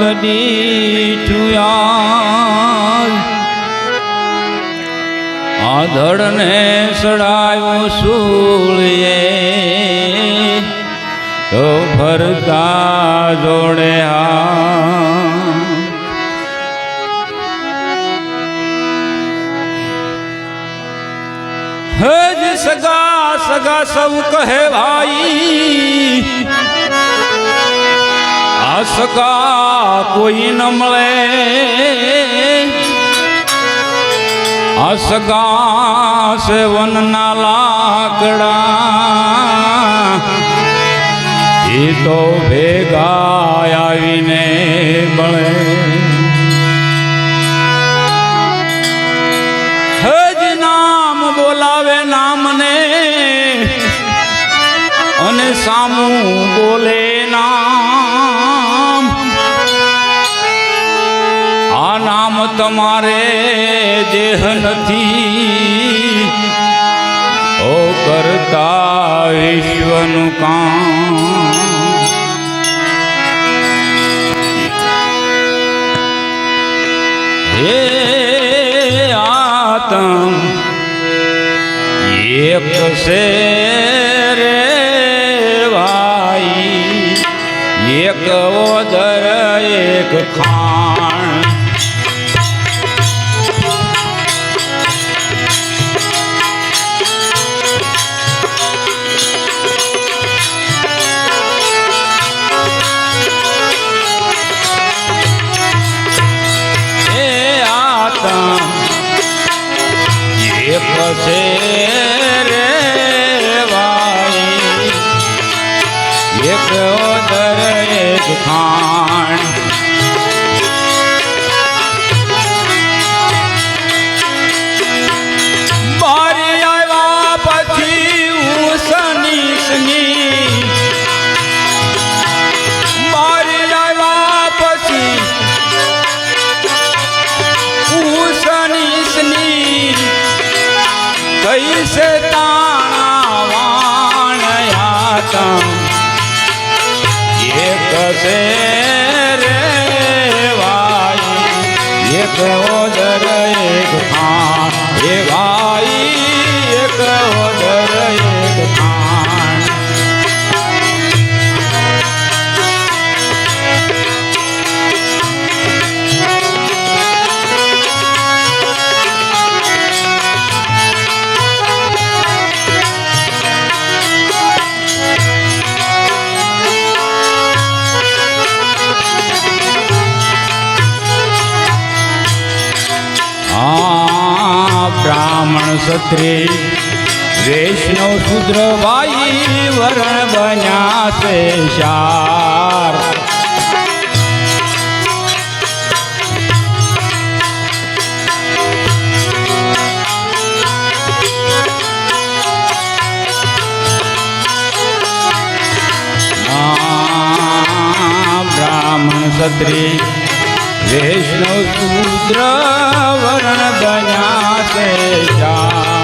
તડીઠુયા આધડને સડાયો સૂળીએ. તો ફરતા જોડે હા હજ સગા સગા સૌ કહે ભાઈ આ કોઈ ન મળે. આ સગા સેવનના લાકડા એ તો ભેગા આવીને મળે નામ બોલાવે નામને અને સામું બોલે નામ તમારે દેહ નથી. ઓ કરતા વિશ્વનું કામ. હે આતમ એક છે એક ઓદર એક ખાણ. ઓદર એક ભાઈ એક ક્ષત્રિય વૈષ્ણવ શુદ્ર ભાઈ વરણ બન્યા છે શાર બ્રાહ્મણ ક્ષત્રિય વૈષ્ણવ શુદ્ર વરણ બન્યા છે શાર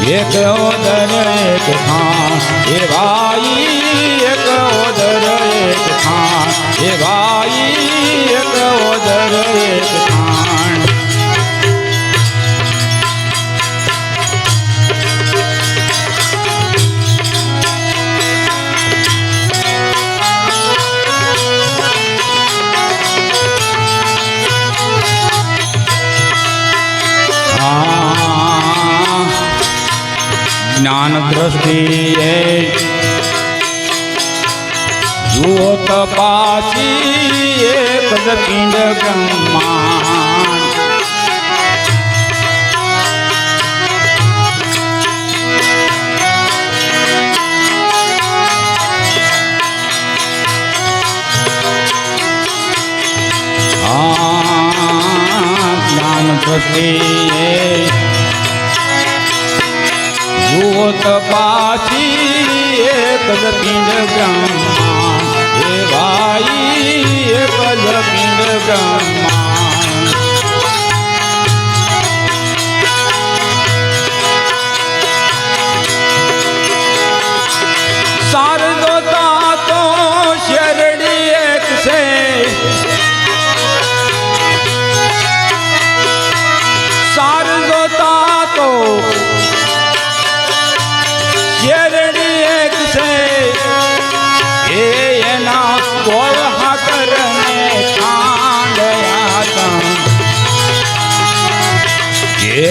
એક ઓદર, એક ખાણ એ ભાઈ, એક ઓદર, એક ખાણ એ ભાઈ, એક ઓદર, એક ખાણ જ્ઞાન દ્રષ્ટિએ જુઓ તપાસી એક જકીંડ બ્રહ્મા જ્ઞાન દ્રષ્ટિએ પાછી એક ગતિ જગામ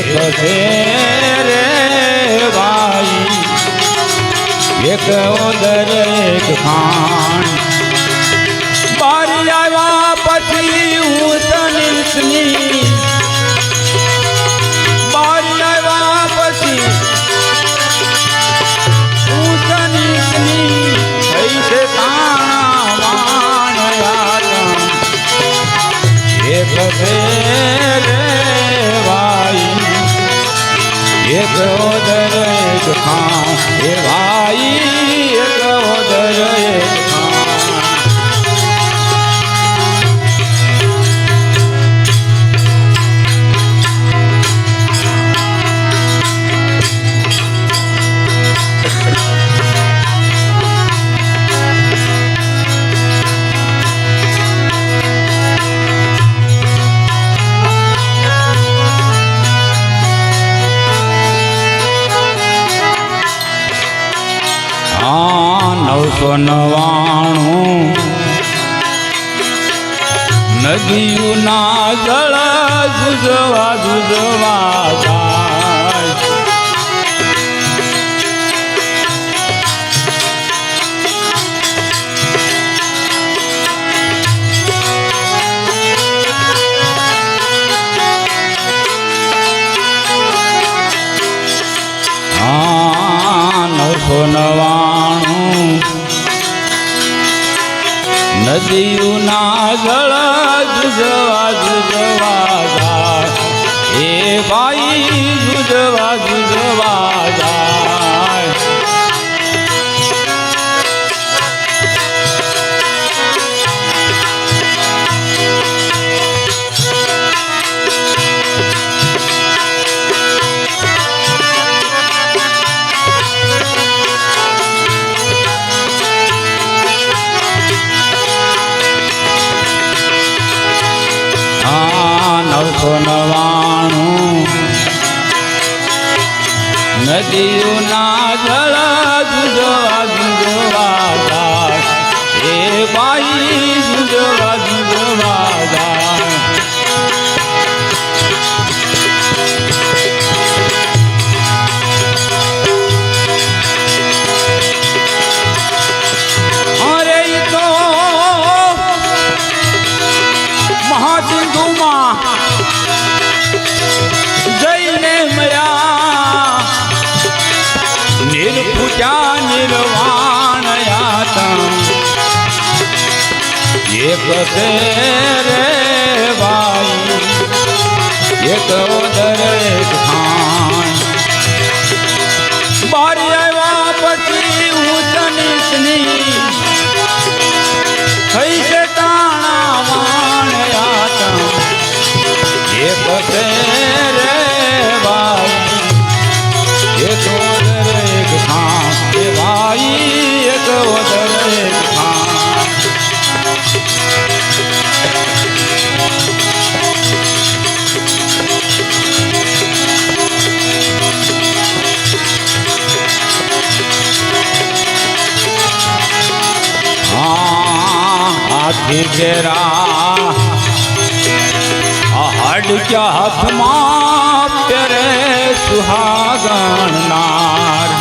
જશે રે ભાઈ એક ઓદર એક ખાણ પછી સદોદર દુખા એવાઈ માં નવસો નવાણું નદીઓના જળ જુજવા જુજવા નવસો નવા નદીઓના જળ જુજવા જુજવા જાય એ ભાઈ જુજવા જુજવા দিও না Yeah. हिजरा हड क्या हथ मेरे सुहागण नार।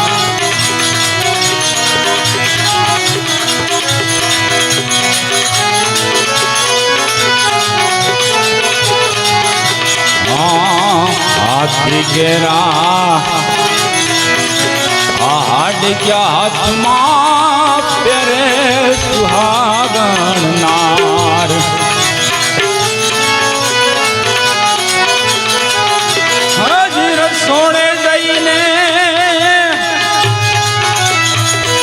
हाँ, हाथ गेरा હાડક્યા હાથમાં પહેરે સુહાગણ નાર હજી રસોડે જઈને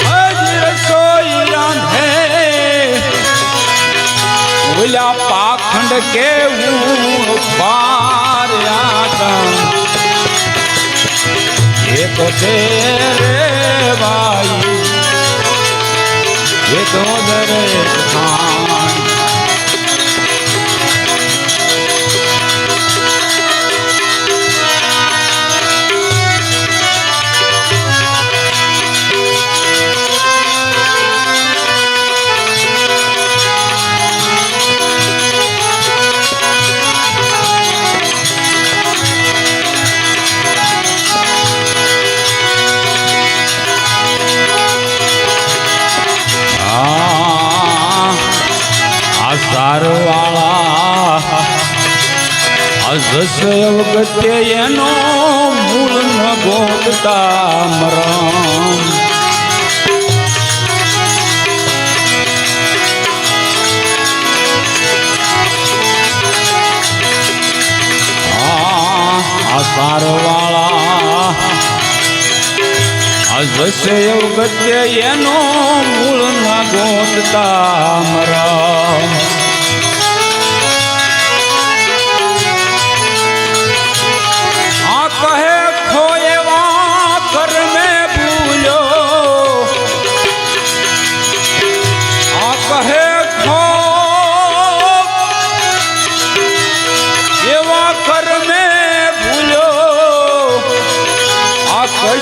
હજી રસોઈ રાંધે. ઓલા પાખંડ કેવું બાર એક છે રે એ તો જશે વખતે એનો મૂળ ન ગોગતા મરમ સારવાળા જશે વખતે એનો મૂળ ન ગોતતા મરમ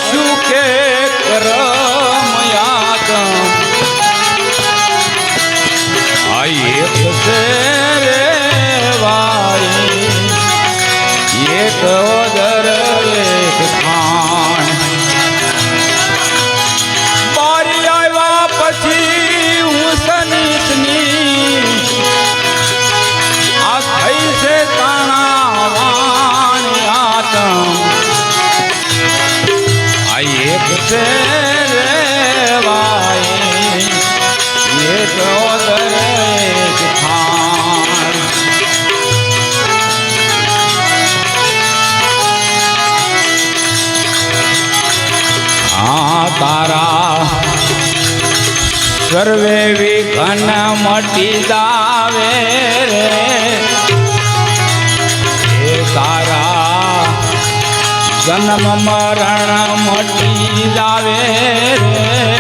કશું કે કરમ સર્વે વિઘન મટી દાવે રે. તારા જન્મ મરણ મટી જાવે રે.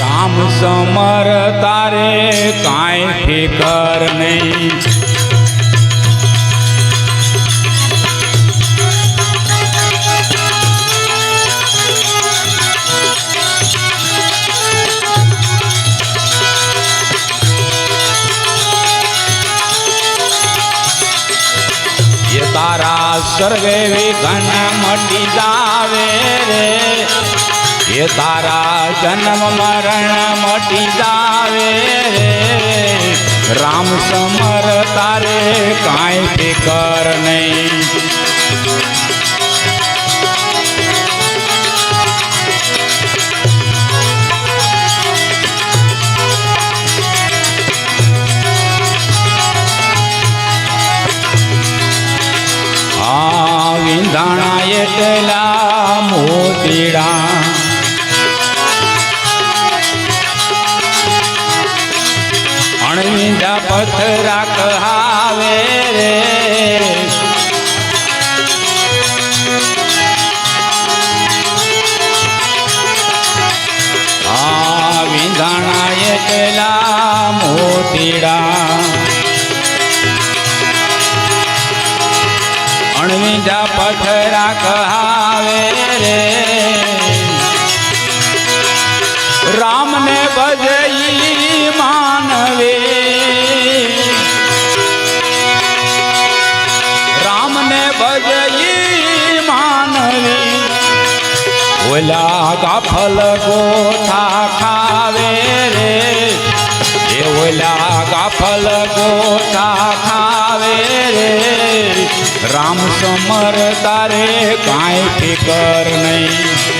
રામ સમર તારે કાંઈ ફિકર નહીં. સર્વે વિઘન મટી જાવે રે. એ તારા જન્મ મરણ મટી જાવે રે. રામ સમર તારે કાંઈ ફિકર નહીં. એટલા મોતીડા. અણિંદા પથરા કહાવે કહાવે રે. રામને ભજઈ માનવે. રામને ભજઈ માનવે. ઓલા કાફલ ગોથા ખાવે રે. એ ઓલા ગાફલ ગોટા ખાવે રે. રામ સમર તારે કાંઈ ફિકર નહીં.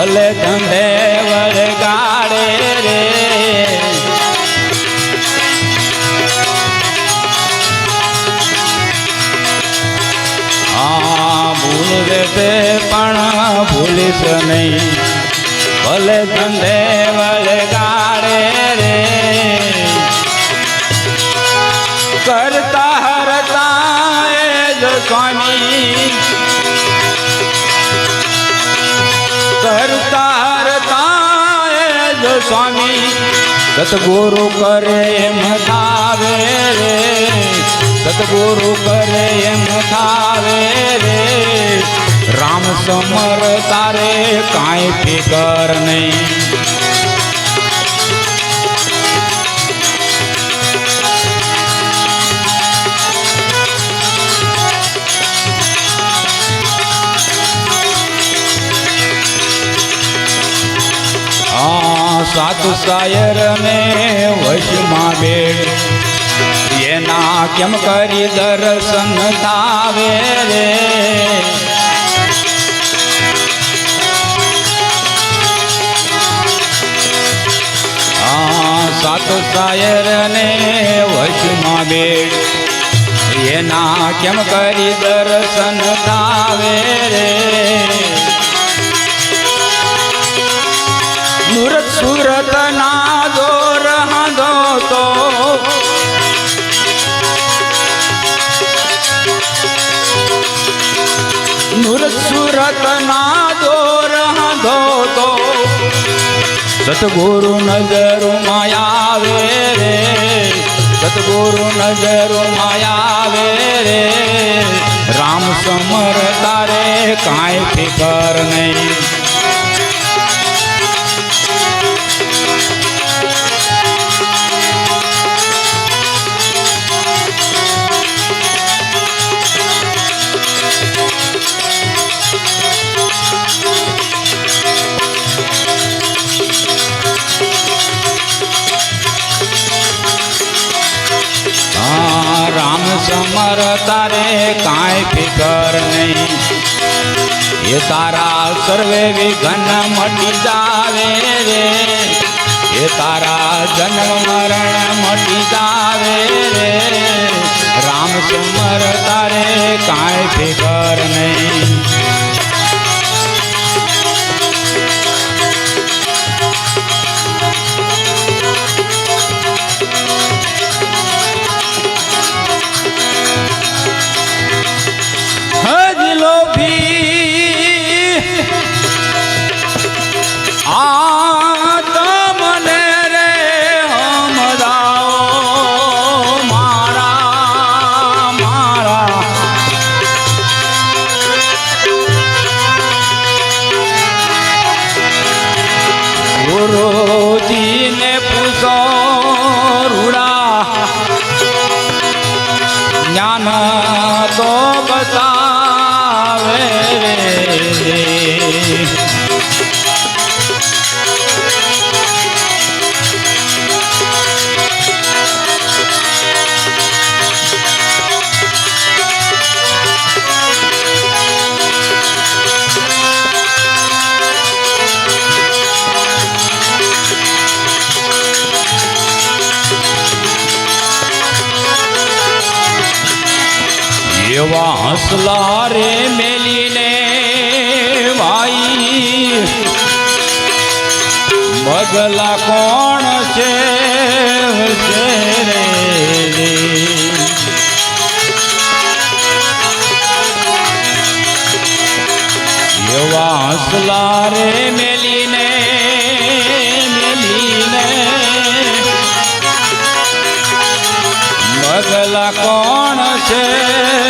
ભલે ધંધે વળગાડે રે. હા ભૂલવે તે પણ ભૂલીશ નહીં. ભલે ધંધે વળગાડે રે. કરતા હરતા સ્વામી સતગુરુ કરે એમ થાવે રે. સતગુરુ કરે એમ થાવે રે. રામ સમર તારે કાંઈ ફિકર નહીં. આ સાધુ શાયર ને વશમાં બેડ. એના કેમ કરી દર્શન થાવે રે? આ સાધુ શાયર ને વશમાં બેડ. એના કેમ કરી દર્શન થાવે રે? સુરત સુરત ના દોર હાંધો તો સુરત સુરત ના દોર હાંધો તો સતગુરુ નજર માયા રે, સતગુરુ નજર માયા રે. રામ સમર તારે કાંઈ ફિકર નહીં. સમર તારે કાંઈ ફિકર નહીં એ તારા સર્વે વિઘન મટી જાવે રે એ તારા જન્મ મરણ મટી જાવે રે રામ સમર તારે કાંઈ ફિકર નહીં વાંસલા રે મેલીને ભાઈ બગલા કોણ છે વાંસલા રે મેલીને મેલીને બગલા કોણ છે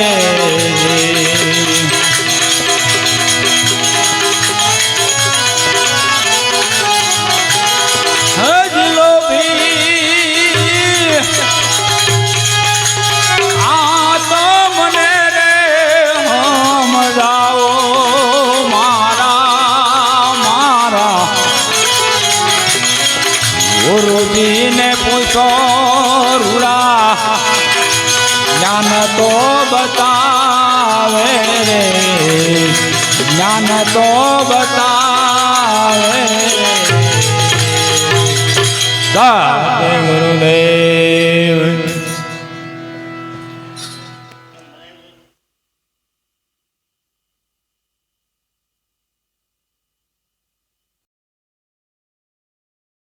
রে જ્ઞાન તો બતા